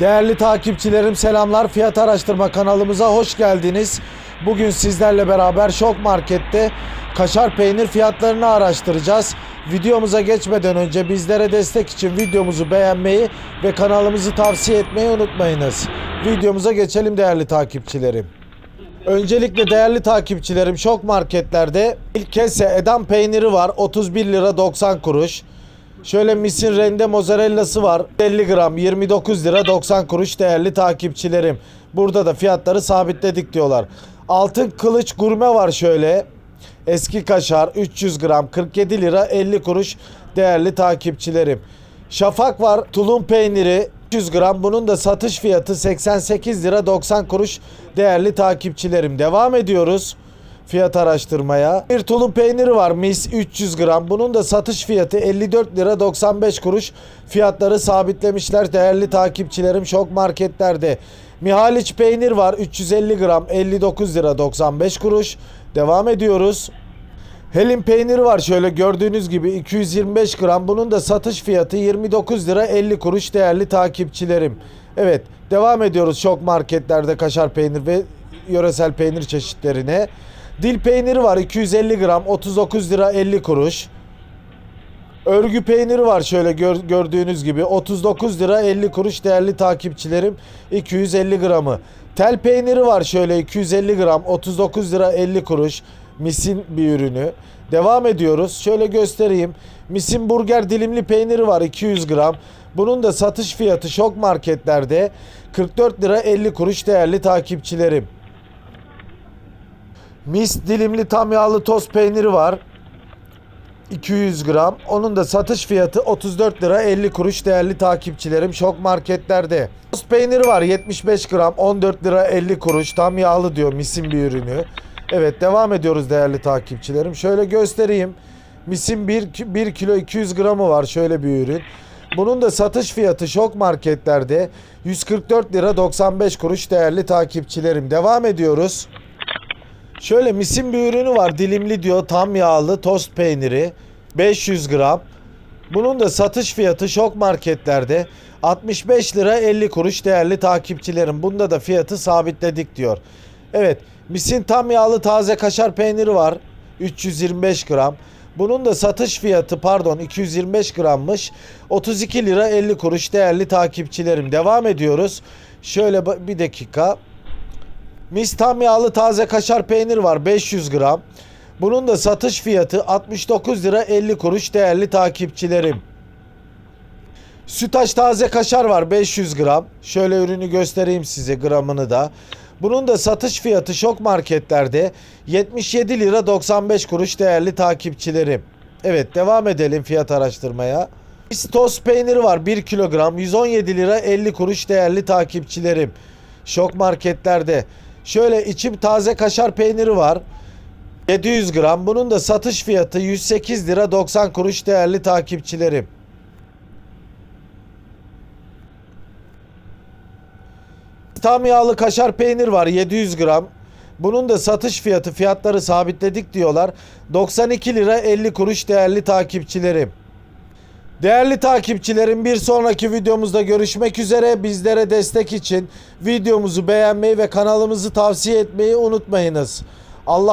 Değerli takipçilerim selamlar. Fiyat araştırma kanalımıza hoş geldiniz. Bugün sizlerle beraber Şok Market'te kaşar peynir fiyatlarını araştıracağız. Videomuza geçmeden önce bizlere destek için videomuzu beğenmeyi ve kanalımızı tavsiye etmeyi unutmayınız. Videomuza geçelim değerli takipçilerim. Öncelikle değerli takipçilerim şok marketlerde ilk kese edam peyniri var 31 lira 90 kuruş. Şöyle misin rende mozzarellası var 50 gram 29 lira 90 kuruş değerli takipçilerim. Burada da fiyatları sabitledik diyorlar. Altın kılıç gurme var şöyle. Eski kaşar 300 gram 47 lira 50 kuruş değerli takipçilerim. Şafak var tulum peyniri 300 gram bunun da satış fiyatı 88 lira 90 kuruş değerli takipçilerim. Devam ediyoruz fiyat araştırmaya. Bir tulum peyniri var mis 300 gram bunun da satış fiyatı 54 lira 95 kuruş fiyatları sabitlemişler değerli takipçilerim şok marketlerde. Mihaliç peynir var 350 gram 59 lira 95 kuruş devam ediyoruz. Helin peyniri var şöyle gördüğünüz gibi 225 gram. Bunun da satış fiyatı 29 lira 50 kuruş değerli takipçilerim. Evet devam ediyoruz şok marketlerde kaşar peynir ve yöresel peynir çeşitlerine. Dil peyniri var 250 gram 39 lira 50 kuruş. Örgü peyniri var şöyle gör- gördüğünüz gibi 39 lira 50 kuruş değerli takipçilerim 250 gramı. Tel peyniri var şöyle 250 gram 39 lira 50 kuruş misin bir ürünü. Devam ediyoruz şöyle göstereyim. Misin burger dilimli peyniri var 200 gram. Bunun da satış fiyatı şok marketlerde 44 lira 50 kuruş değerli takipçilerim. Mis dilimli tam yağlı toz peyniri var. 200 gram. Onun da satış fiyatı 34 lira 50 kuruş değerli takipçilerim şok marketlerde. Toz peyniri var 75 gram 14 lira 50 kuruş tam yağlı diyor misin bir ürünü. Evet devam ediyoruz değerli takipçilerim. Şöyle göstereyim. Misin 1, 1 kilo 200 gramı var şöyle bir ürün. Bunun da satış fiyatı şok marketlerde 144 lira 95 kuruş değerli takipçilerim. Devam ediyoruz. Şöyle misin bir ürünü var dilimli diyor tam yağlı tost peyniri 500 gram. Bunun da satış fiyatı şok marketlerde 65 lira 50 kuruş değerli takipçilerim. Bunda da fiyatı sabitledik diyor. Evet misin tam yağlı taze kaşar peyniri var 325 gram. Bunun da satış fiyatı pardon 225 grammış 32 lira 50 kuruş değerli takipçilerim. Devam ediyoruz. Şöyle bir dakika. Mis tam yağlı taze kaşar peynir var 500 gram. Bunun da satış fiyatı 69 lira 50 kuruş değerli takipçilerim. Sütaş taze kaşar var 500 gram. Şöyle ürünü göstereyim size gramını da. Bunun da satış fiyatı şok marketlerde 77 lira 95 kuruş değerli takipçilerim. Evet devam edelim fiyat araştırmaya. Mis toz peyniri var 1 kilogram 117 lira 50 kuruş değerli takipçilerim. Şok marketlerde. Şöyle içim taze kaşar peyniri var. 700 gram. Bunun da satış fiyatı 108 lira 90 kuruş değerli takipçilerim. Tam yağlı kaşar peynir var 700 gram. Bunun da satış fiyatı fiyatları sabitledik diyorlar. 92 lira 50 kuruş değerli takipçilerim. Değerli takipçilerim bir sonraki videomuzda görüşmek üzere. Bizlere destek için videomuzu beğenmeyi ve kanalımızı tavsiye etmeyi unutmayınız. Allah